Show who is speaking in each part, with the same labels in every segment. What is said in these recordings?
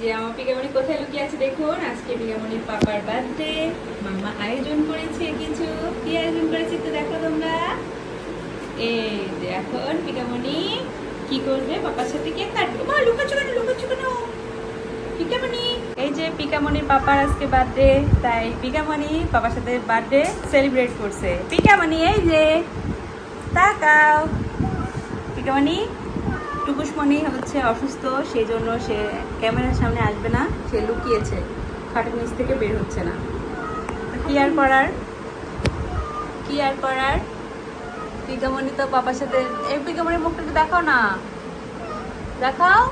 Speaker 1: যে আমার পিকামণি কোথায় লুকিয়ে আছে দেখুন, আজকে পিকামণির পাপার বার্থডে মামা আয়োজন করেছে কিছু। কি আয়োজন করেছে একটু দেখো তোমরা। এই এখন পিকামণি কি করবে? পাপার সাথে কেক কাটবে। মা, লুকাচ্ছ কেন? লুকাচ্ছ কেন? পিকামণি এই যে পিকামণির পাপার আজকে বার্থডে তাই পিকামণি পাপার সাথে বার্থডে সেলিব্রেট করছে। পিকামণি এই যে, তাকাও। পিকামণি টুকুসমণি হচ্ছে অসুস্থ সেই জন্য সে ক্যামেরার সামনে আসবে না, সে লুকিয়েছে, খাটের নিচ থেকে বের হচ্ছে না। কি আর করার? কি আর করার? পিকামণি তো পাপার সাথে এই পিকামণির মুখটা দেখাও না। দেখাও।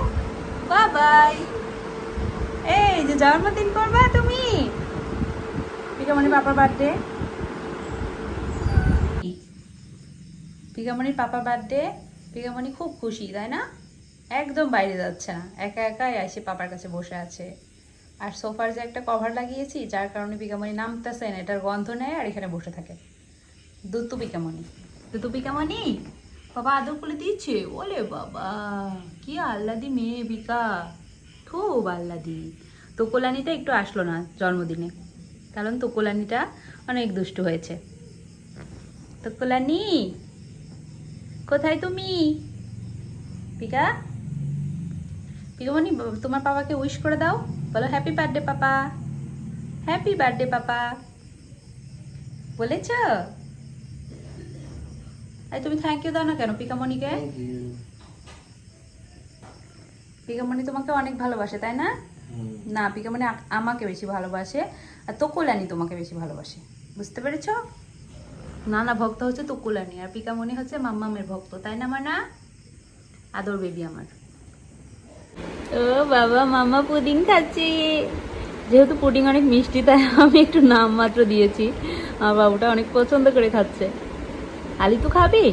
Speaker 1: বাই এই যে জন্মদিন করবা তুমি? পিকামণির পাপার বার্থডে। পিকামণির পাপার বার্থডে। পিকামণি খুব খুশি, তাই না? একদম বাইরে যাচ্ছে না, একা একাই এসে পাপার কাছে বসে আছে। আর সোফার যে একটা কভার লাগিয়েছি, যার কারণে পিকামণি নামতেছে না, এটার গন্ধ নেয় আর এখানে বসে থাকে। দুতু পিকামণি দুতু পিকামণি বাবা আদর করে দিচ্ছে? ওলে বাবা, কি আল্লাদি মেয়ে বিকা খুব আল্লাদি তোকোলানিটা একটু আসলো না জন্মদিনে, কারণ তোকোলানিটা অনেক দুষ্ট হয়েছে। তোকোলানি কোথায় তুমি? পিকা? পিকামণি তোমার পাপাকে উইশ করে দাও। বলো happy birthday papa. Happy birthday papa. বলেছ? এই তুমি থ্যাংক ইউ দাও না কেন পিকামণিকে? পিকামণি তোমাকে অনেক ভালোবাসে তাই না? না পিকামণি আমাকে বেশি ভালোবাসে আর তোকুলানি তোমাকে বেশি ভালোবাসে। বুঝতে পেরেছ? না না, ভক্ত হচ্ছে তো তোকুলানি, আর পিকামণি হচ্ছে মাম্মামের ভক্ত, তাই না আমার না আদর বেবি আমার। ও বাবা, মাম্মা পুডিং খাচ্ছে। যেহেতু পুডিং অনেক মিষ্টি, তাই আমি একটু নাম মাত্র দিয়েছি। আমার বাবুটা অনেক পছন্দ করে খাচ্ছে। আলি তো খাবে?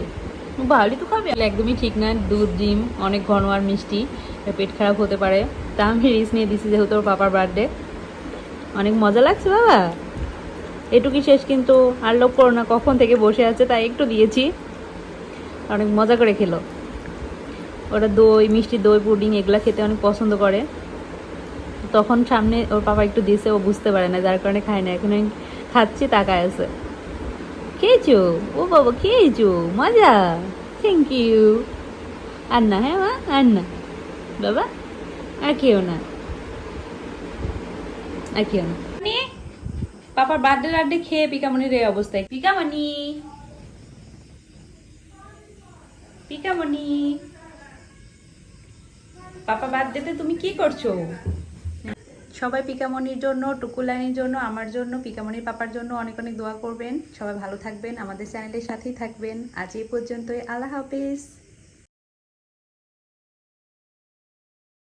Speaker 1: বা আলি তো খাবে? একদমই ঠিক না, দুধ, ডিম, অনেক ঘন আর মিষ্টি পেট খারাপ হতে পারে। তা আমি রিস্ক নিয়ে দিছি, যেহেতু ওর পাপার বার্থডে অনেক মজা লাগছে, বাবা। এটুকুই শেষ, কিন্তু আর লোক করো না, কখন থেকে বসে আছে তাই একটু দিয়েছি। অনেক মজা করে খেলো। ওরা দই, মিষ্টি দই, পুডিং এগুলা খেতে অনেক পছন্দ করে। তখন সামনে ওর পাপা একটু দিয়েছে, ও বুঝতে পারে না, যার কারণে খায় না। এখন আমি খাচ্ছি, তাকায় আছে। খেয়েছো? ও বাবা, খেয়েছো? মজা? থ্যাংক ইউ আর না হ্যাঁ মা আর না বাবা, আর খেও না। আর খেও না। পাপার বার্থডে বার্থডে খেয়ে পিকামণির এই অবস্থায়। পিকামণি পিকামণি পাপা বার্থডেতে তুমি কি করছ? সবাই পিকামণির জন্য, টুকুলানির জন্য, আমার জন্য পিকামণির পাপার জন্য অনেক অনেক দোয়া করবেন। সবাই ভালো থাকবেন, আমাদের চ্যানেলের সাথেই থাকবেন। আজ এই পর্যন্তই, আল্লাহ হাফিজ।